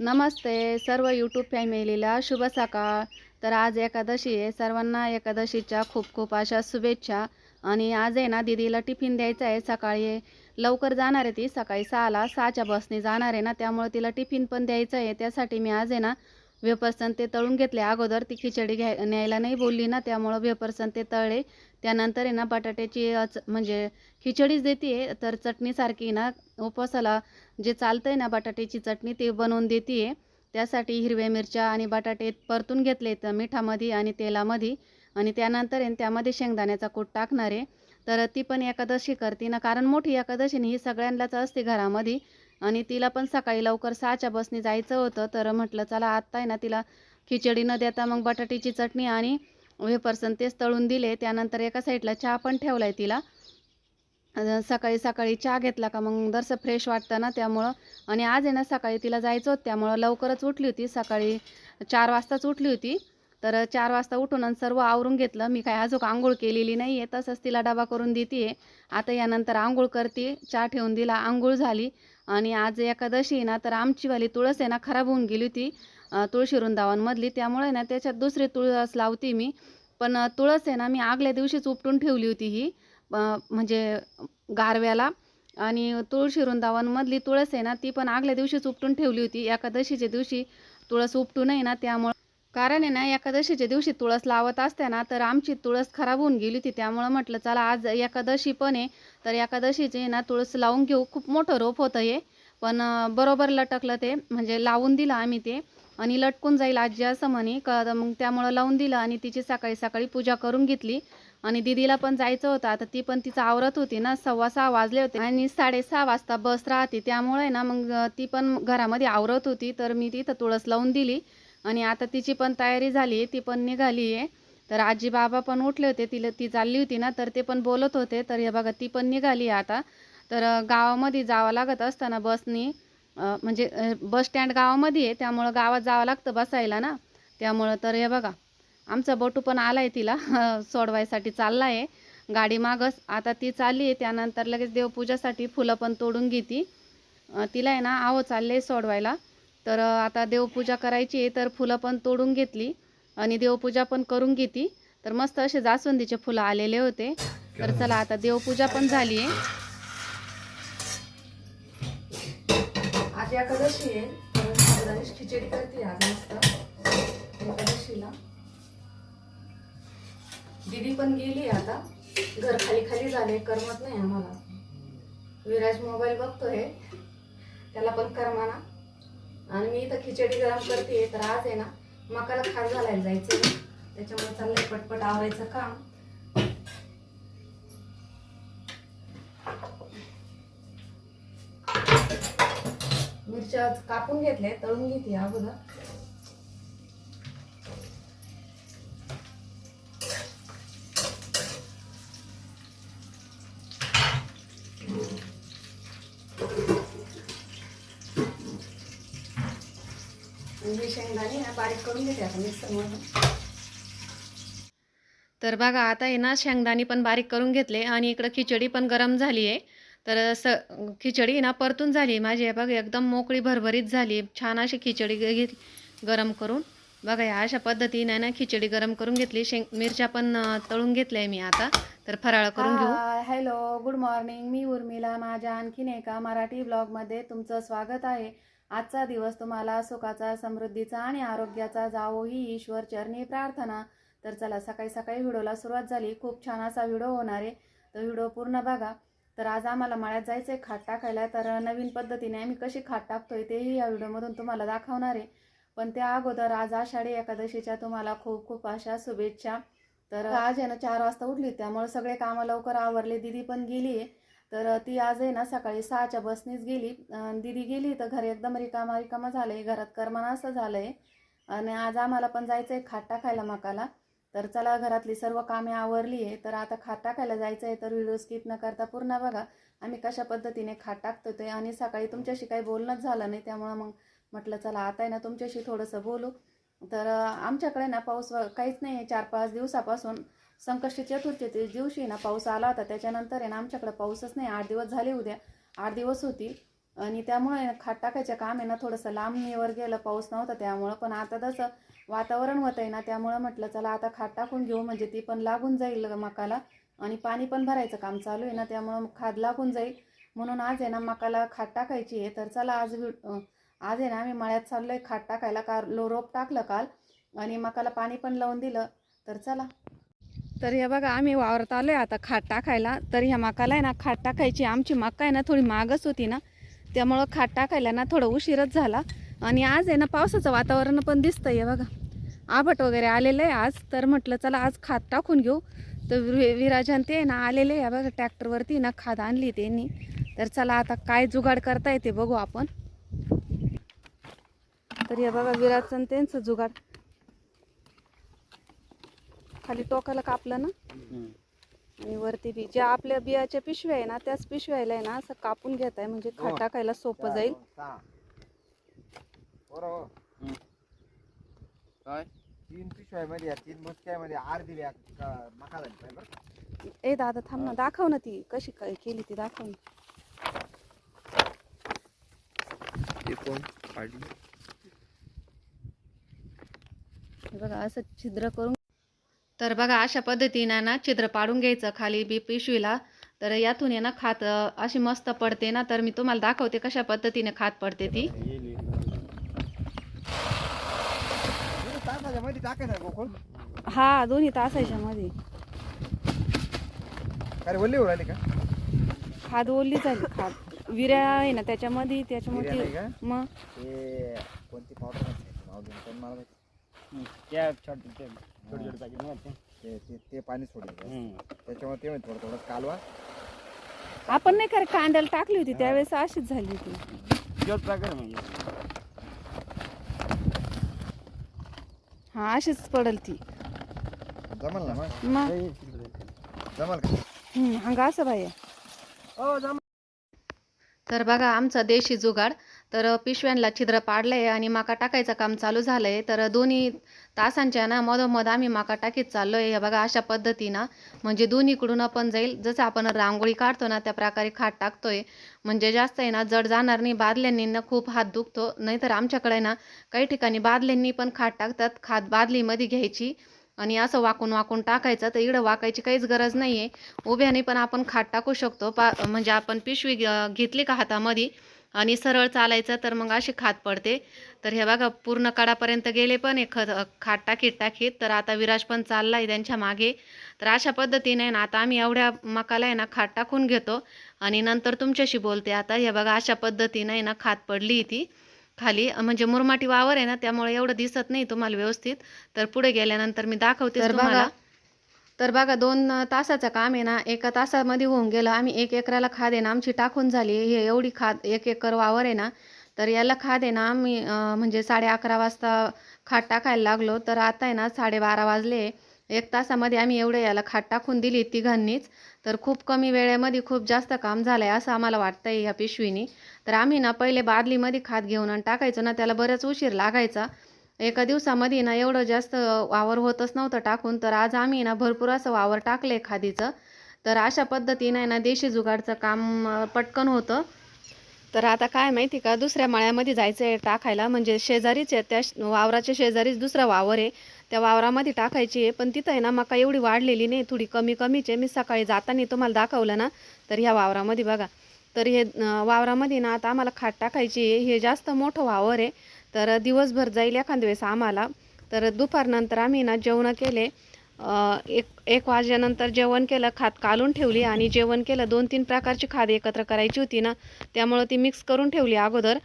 नमस्ते सर्व यूट्यूब फॅमिलीला शुभ सकाळ. तर आज एकादशी आहे. सर्वांना एकादशीच्या खूप खूप अशा शुभेच्छा. आणि आज आहे ना दीदीला टिफिन द्यायचा आहे सकाळी. लवकर जाणार आहे ती. सकाळी सहाला सहाच्या बसने जाणार आहे ना त्यामुळे तिला टिफिन पण द्यायचं आहे. त्यासाठी मी आज आहे ना वेपर्सन ते तळून घेतले. अगोदर ती खिचडी घ्याय न्यायला नाही बोलली ना त्यामुळं वेपर्सन ते तळले. त्यानंतर आहे ना बटाट्याची म्हणजे खिचडीच देते तर चटणीसारखी ना उपवासाला जे चालतंय ना बटाट्याची चटणी ते बनवून देते त्यासाठी हिरव्या मिरच्या आणि बटाटे परतून घेतले तर मिठामध्ये आणि तेलामध्ये. आणि त्यानंतर आहे ना त्यामध्ये शेंगदाण्याचा कूट टाकणार आहे. तर ती पण एकादशी करते ना कारण मोठी एकादशी ही सगळ्यांनाच असते घरामध्ये. आणि तिला पण सकाळी लवकर सहाच्या बसने जायचं होतं. तर म्हटलं चला आत्ता आहे ना तिला खिचडी न देता मग बटाट्याची चटणी आणि वेपर्सन तेच तळून दिले. त्यानंतर एका साईडला चहा पण ठेवला आहे तिला सकाळी सकाळी चहा घेतला का मग दरसं फ्रेश वाटतं ना त्यामुळं. आणि आज आहे ना सकाळी तिला जायचं होतं. त्यामुळं लवकरच उठली होती. सकाळी चार वाजताच उठली होती. तर चार वाजता उठून आणि सर्व आवरून घेतलं. मी काय अजून आंघोळ केलेली नाही आहे तसंच तिला डबा करून देते आता यानंतर आंघोळ करते. चहा ठेवून दिला. आंघोळ झाली. आणि आज एकादशी आहे ना तर आमचीवाली तुळस आहे ना खराब होऊन गेली होती तुळशी वृंदावनमधली त्यामुळे ना त्याच्यात दुसरी तुळस लावते मी. पण तुळस आहे ना मी आगल्या दिवशीच उपटून ठेवली होती ही म्हणजे गारव्याला. आणि तुळशी वृंदावनमधली तुळस आहे ना ती पण आगल्या दिवशीच उपटून ठेवली होती. एकादशीच्या दिवशी तुळस उपटून आहे ना त्यामुळं कारण आहे ना एकादशीच्या दिवशी तुळस लावत असते ना तर आमची तुळस खराब होऊन गेली होती. त्यामुळं म्हटलं चला आज एकादशी पण आहे. तर एकादशीचे ना तुळस लावून घेऊ. खूप मोठं रोप होतं हे. पण बरोबर लटकलं ते. म्हणजे लावून दिलं आम्ही ते. आणि लटकून जाईल आजी असं म्हणे. क मग त्यामुळं लावून दिलं आणि तिची सकाळी सकाळी पूजा करून घेतली. आणि दिदीला पण जायचं होतं. आता ती पण तिचं आवरत होती ना सव्वा सहा वाजले होते. आणि साडेसहा वाजता बस राहते. त्यामुळे ना मग ती पण घरामध्ये आवरत होती. तर मी तिथं तुळस लावून दिली. आणि आता तिची पण तयारी झाली ती पण निघाली आहे. तर आजी बाबा पण उठले होते तिला ती चालली होती ना तर ते पण बोलत होते. तर हे बघा ती पण निघाली आहे आता. तर गावामध्ये जावं लागत असताना बसनी म्हणजे बस स्टँड गावामध्ये आहे त्यामुळं गावात जावं लागतं बसायला ना. त्यामुळं तर हे बघा आमचा बटू पण आला आहे तिला सोडवायसाठी चालला आहे गाडी मागस आता ती चालली आहे त्यानंतर लगेच देवपूजासाठी फुलं पण तोडून घेती. तिला आहे ना आहो चालले सोडवायला. तर आता देवपूजा करायची आहे तर फुलं पण तोडून घेतली आणि देवपूजा पण करून घेती तर मस्त असे जास्वंदीचे फुलं आलेले होते. तर चला आता देवपूजा पण झाली आहे. आज एकादशी आहे. साबुदाण्याची खिचडी करते आज मस्त. एकादशीला. दीदी पण गेली आता. घर खाली खाली झाले करमत नाही आम्हाला. विराज मोबाईल बघतोय. त्याला पण करमाना. आणि मी इथं खिचडी गरम करते तर आज आहे ना मकाला खार घालायला जायचं त्याच्यामुळे चाललंय पटपट आवरायचं काम. मिरच्या कापून घेतल्या तळून घेते अगोदर. आणि हे शेंगदाणे ना बारीक करून घेते आता मिक्सरमधून तर बघा आता आहे ना शेंगदाणे पण बारीक करून घेतले आणि इकडं खिचडी पण गरम झाली आहे. तर स खिचडी ना परतून झाली माझी. हे बघा एकदम मोकळी भरभरीत झाली छान अशी खिचडी घेतली गरम करून. बघा या अशा पद्धतीने ना खिचडी गरम करून घेतली. शेंग मिरच्या पण तळून घेतल्या मी आता. तर फराळ करून घेऊ. Hello good morning. मी उर्मिला. माझ्या आणखीन एका मराठी ब्लॉगमध्ये तुमचं स्वागत आहे. आजचा दिवस तुम्हाला सुखाचा समृद्धीचा आणि आरोग्याचा जावो ही ईश्वर चरणी प्रार्थना. तर चला सकाळी सकाळी व्हिडिओला सुरुवात झाली. खूप छान असा व्हिडिओ होणार आहे. तर व्हिडिओ पूर्ण बघा. तर आज आम्हाला मळ्यात जायचं आहे खाट टाकायला. तर नवीन पद्धतीने आम्ही कशी खाट टाकतोय तेही या व्हिडिओमधून तुम्हाला दाखवणार आहे. पण त्या अगोदर आज आषाढी एकादशीच्या तुम्हाला खूप खूप अशा शुभेच्छा. तर आज आहे ना चार वाजता उठली. त्यामुळे सगळे कामं लवकर आवरले. दिदी पण गेली आहे तर ती आज आहे ना सकाळी सहाच्या बसनीच गेली. दिदी गेली तर घर एकदम रिकामा रिकामा झालं आहे घरात करमाना असं आहे आणि आज आम्हाला पण जायचं आहे खाट टाकायला मकाला. तर चला घरातली सर्व कामे आवरली आहे. तर आता खाट टाकायला जायचं आहे तर व्हिडिओ स्किप न करता पूर्ण बघा. आम्ही कशा पद्धतीने खाट टाकतो ते. आणि सकाळी तुमच्याशी काही बोलणंच झालं नाही. त्यामुळं मग म्हटलं चला आता आहे ना तुमच्याशी थोडंसं बोलू. तर आमच्याकडे ना पाऊस व- काहीच नाही आहे. चार पाच दिवसापासून संकष्टी चतुर्थी दिवशी ना पाऊस आला होता. त्याच्यानंतर आहे ना आमच्याकडे पाऊसच नाही. आठ दिवस झाले उद्या. आठ दिवस होतील आणि त्यामुळे खाट टाकायचं काम आहे ना थोडंसं लांबणीवर गेलं पाऊस नव्हता त्यामुळं. पण आता तसं वातावरण होत आहे ना त्यामुळं म्हटलं चला आता खाट टाकून घेऊ. म्हणजे ती पण लागून जाईल मकाला. आणि पाणी पण भरायचं काम चालू आहे ना त्यामुळं खाद लागून जाईल. म्हणून आज आहे ना मकाला खाट टाकायची आहे. तर चला आज आज आहे ना आम्ही मळ्यात चाललो आहे खाट टाकायला. का लो रोप टाकलं काल. आणि मकाला पाणी पण लावून दिलं. तर चला. तर हे बघा आम्ही वावरत आलोय आता खाट टाकायला. तर ह्या मकाला आहे ना खाट टाकायची. आमची मका आहे ना थोडी मागच होती ना. त्यामुळं खाट टाकायला ना थोडं उशीरच झाला. आणि आज आहे ना पावसाचं वातावरण पण दिसतं हे बघा. आभट वगैरे आलेलं आहे आज. तर म्हटलं चला आज खात टाकून घेऊ. तर वि- विराजन ते ना आलेले आहे. बघा ट्रॅक्टरवरती ना खाद आणली त्यांनी. तर चला आता काय जुगाड करता येते बघू आपण. तर हे बघा विराजन त्यांचं जुगाड. खाली टोकाला कापलं ना? आणि वरती बी ज्या आपल्या बियाच्या पिशव्या आहे ना त्याच पिशव्याला आहे ना असं कापून घेत आहे म्हणजे खाट टाकायला सोपं जाईल. बरोबर काय? तीन पिशव्यामध्ये या तीन मुसक्यामध्ये अर्धी बॅग का- मका झाली पाहिजे बरं. का? ए दादा थांब ना. दाखव ना ती. कशी काय केली ती दाखव ना. हे बघा असं छिद्र करून तर बघा अशा पद्धतीनं ना छिद्र पाडून घ्यायचं खाली बी पिशवीला. तर यातून आहे ना खात अशी मस्त पडते ना तर मी तुम्हाला दाखवते कशा पद्धतीने खात पडते ती. हा दोन्ही तासाच्या मध्ये. खाद ओली झाली खाद. विऱ्या आहे ना त्याच्यामध्ये त्याच्यामध्ये? मग त्या छोटे छोटे छोटे पॅकेट नव्हते ते. ते ते पाणी सोडलं? त्याच्यामुळे ते माहिती थोडं थोडं कालवा. आपण नाही का कांद्याला टाकली होती त्यावेळेस अशीच झाली होती. जोत पॅकेट म्हणजे. हा अशीच पडल ती. जमल ना मग? मग? जमल का? हम्म, हंगा असं बाई हो जमा तर बघा आमचा देशी जुगाड तर पिशव्यांना छिद्र पाडलंय आणि माका टाकायचं काम चालू झालंय. तर दोन्ही तासांच्या ना मधोमध आम्ही माका टाकीत चाललोय. हे बघा अशा पद्धतीनं म्हणजे दोन्हीकडून पण जाईल. जसं आपण रांगोळी काढतो ना त्या प्रकारे खाट टाकतोय. म्हणजे जास्त आहे ना जड जाणार नाही. बादल्यांनी ना खूप हात दुखतो. नाहीतर आमच्याकडे ना काही ठिकाणी बादल्यांनी पण खाट टाकतात. खात बादलीमध्ये घ्यायची आणि असं वाकून वाकून टाकायचं. तर इकडं वाकायची काहीच गरज नाही आहे उभ्याने पण आपण खाट टाकू शकतो. पा म्हणजे आपण पिशवी घ- घेतली का हातामध्ये आणि सरळ चालायचं तर मग अशी खात पडते. तर हे बघा पूर्ण कडापर्यंत गेले पण हे खत खाट टाकीत टाकीत. तर आता विराज पण चालला आहे त्यांच्या मागे. तर अशा पद्धतीने ना आता आम्ही एवढ्या मकाला आहे ना खाट टाकून घेतो. आणि नंतर तुमच्याशी बोलते. आता हे बघा अशा पद्धतीने आहे ना खात पडली ती खाली. म्हणजे मुरमाटी वावर आहे ना त्यामुळे एवढं दिसत नाही तुम्हाला व्यवस्थित. तर पुढे गेल्यानंतर मी दाखवते तुम्हाला. तर बघा दोन तासाचं काम आहे ना एका तासामध्ये होऊन गेलं. आम्ही एक एकराला खाद आहे ना आमची टाकून झाली. हे एवढी खाद एक एकर वावर आहे ना तर याला खाद आहे ना आम्ही म्हणजे साडे अकरा वाजता खाद टाकायला लागलो. तर आता आहे ना साडेबारा वाजले. एक तासामध्ये आम्ही एवढं याला खाट टाकून दिली तिघांनीच. तर खूप कमी वेळेमध्ये खूप जास्त काम झालं आहे असं आम्हाला वाटतंय ह्या पिशवीनी. तर आम्ही ना पहिले बादलीमध्ये खात घेऊन आणि टाकायचो ना त्याला बराच उशीर लागायचा. एका दिवसामध्ये ना एवढं जास्त वावर होतच नव्हतं टाकून. तर आज आम्ही ना भरपूर असं वावर टाकले खादीचं. तर अशा पद्धतीने ना देशी जुगाडचं काम पटकन होतं. तर आता काय माहिती का दुसऱ्या माळ्यामध्ये जायचं आहे टाकायला. म्हणजे शेजारीच आहे त्या वावराच्या शेजारीच दुसरा वावर आहे. त्या वावरामध्ये टाकायची आहे. पण तिथं आहे ना मका एवढी वाढलेली नाही. थोडी कमी कमीच आहे. मी सकाळी जाताना तुम्हाला दाखवलं ना तर ह्या वावरामध्ये बघा. तर हे वावरामध्ये ना आता आम्हाला खाट टाकायची आहे. हे जास्त मोठं वावर आहे. तर दिवसभर जाईल एखाद्या वेळेस आम्हाला. तर दुपारनंतर आम्ही ना जेवण केले. एक एक वाजल्यानंतर जेवण केलं खात कालून ठेवली आणि जेवण केलं. दोन तीन प्रकारची खाद एकत्र करायची होती ना. त्यामुळं ती मिक्स करून ठेवली अगोदर.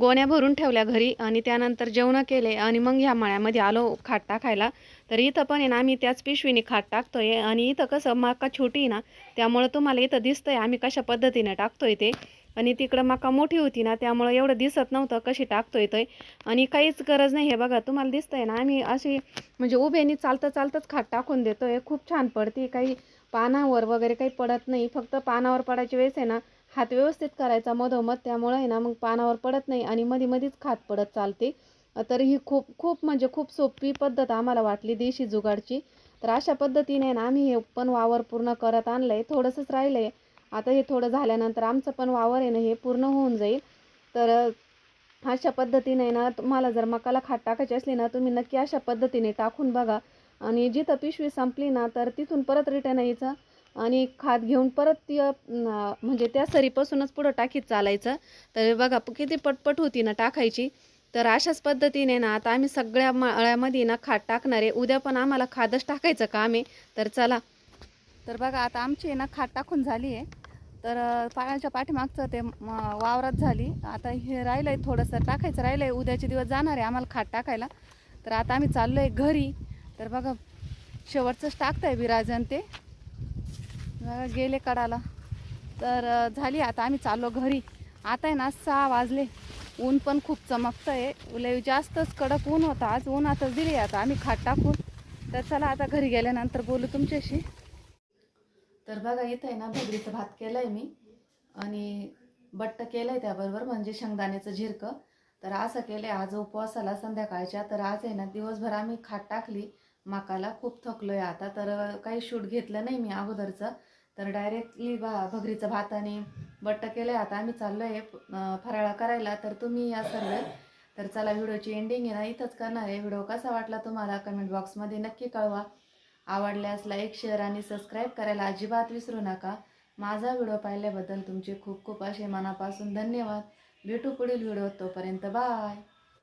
गोण्या भरून ठेवल्या घरी आणि त्यानंतर जेवणं केले आणि मग ह्या मळ्यामध्ये आलो खाट टाकायला. तर इथं पण आहे ना आम्ही त्याच पिशवीने खाट टाकतोय आणि इथं कसं मका छोटी आहे ना त्यामुळं तुम्हाला इथं दिसतंय आम्ही कशा पद्धतीने टाकतोय ते. आणि तिकडं मका मोठी होती ना त्यामुळं एवढं दिसत नव्हतं कशी टाकतोय ते आणि काहीच गरज नाही हे बघा तुम्हाला दिसतंय ना आम्ही अशी म्हणजे उभ्यानी चालतं चालतंच खाट टाकून देतोय. खूप छान पडते काही पानावर वगैरे काही पडत नाही. फक्त पानावर पडायची वेळेस आहे ना हात व्यवस्थित करायचा मधोमध त्यामुळं आहे ना मग पानावर पडत नाही आणि मध्ये मध्येच खात पडत चालते. तर ही खूप खूप म्हणजे खूप सोपी पद्धत आम्हाला वाटली देशी जुगाडची. तर अशा पद्धतीने ना आम्ही हे पण वावर पूर्ण करत आणलं आहे थोडंसंच राहिलं आहे आता हे थोडं झाल्यानंतर आमचं पण वावर आहे ना हे पूर्ण होऊन जाईल. तर अशा पद्धतीने ना तुम्हाला जर मकाला खाट टाकायची असली ना तुम्ही नक्की अशा पद्धतीने टाकून बघा. आणि जिथं पिशवी संपली ना तर तिथून परत रिटर्न यायचं. आणि खात घेऊन परत ती म्हणजे त्या सरीपासूनच पुढं टाकीत चालायचं. तर बघा किती पटपट होती ना टाकायची. तर अशाच पद्धतीने ना आता आम्ही सगळ्या माळ्यामध्ये ना खात टाकणार आहे. उद्या पण आम्हाला खादच टाकायचं काम आहे. तर चला. तर बघा आता आमची आहे ना खात टाकून झाली आहे. तर पाण्याच्या पाठीमागचं ते वावरात झाली. आता हे राहिलं आहे थोडंसं टाकायचं राहिलं आहे उद्याचे दिवस जाणार आहे आम्हाला खाट टाकायला. तर आता आम्ही चाललो आहे घरी. तर बघा शेवटचंच टाकतं आहे विराजन ते. बघा गेले कडाला. तर झाली आता आम्ही चाललो घरी. आता आहे ना सहा वाजले. ऊन पण खूप चमकतं आहे लय जास्तच कडक ऊन होता. आज ऊन आताच दिली आता आम्ही खाट टाकून तर चला आता घरी गेल्यानंतर बोलू तुमच्याशी. तर बघा इथं आहे ना भगरीचं भात केलं आहे मी. आणि बट्ट केलं आहे त्याबरोबर म्हणजे शेंगदाण्याचं झिरकं तर असं केलं आहे आज उपवासाला संध्याकाळच्या. तर आज आहे ना दिवसभर आम्ही खाट टाकली. माकाला खूप थकलो आहे आता तर काही शूट घेतलं नाही मी अगोदरचं. तर डायरेक्टली बा भगरीचं भात आणि बट्ट केलं आहे आता आम्ही चाललो आहे फराळा करायला. तर तुम्ही या सर्व. तर चला व्हिडिओची एंडिंग आहे ना इथंच करणार आहे. व्हिडिओ कसा वाटला तुम्हाला कमेंट बॉक्समध्ये नक्की कळवा. आवडल्यास लाईक शेअर आणि सबस्क्राईब करायला अजिबात विसरू नका. माझा व्हिडिओ पाहिल्याबद्दल तुमचे खूप खूप असे मनापासून धन्यवाद. भेटू पुढील व्हिडिओ तोपर्यंत बाय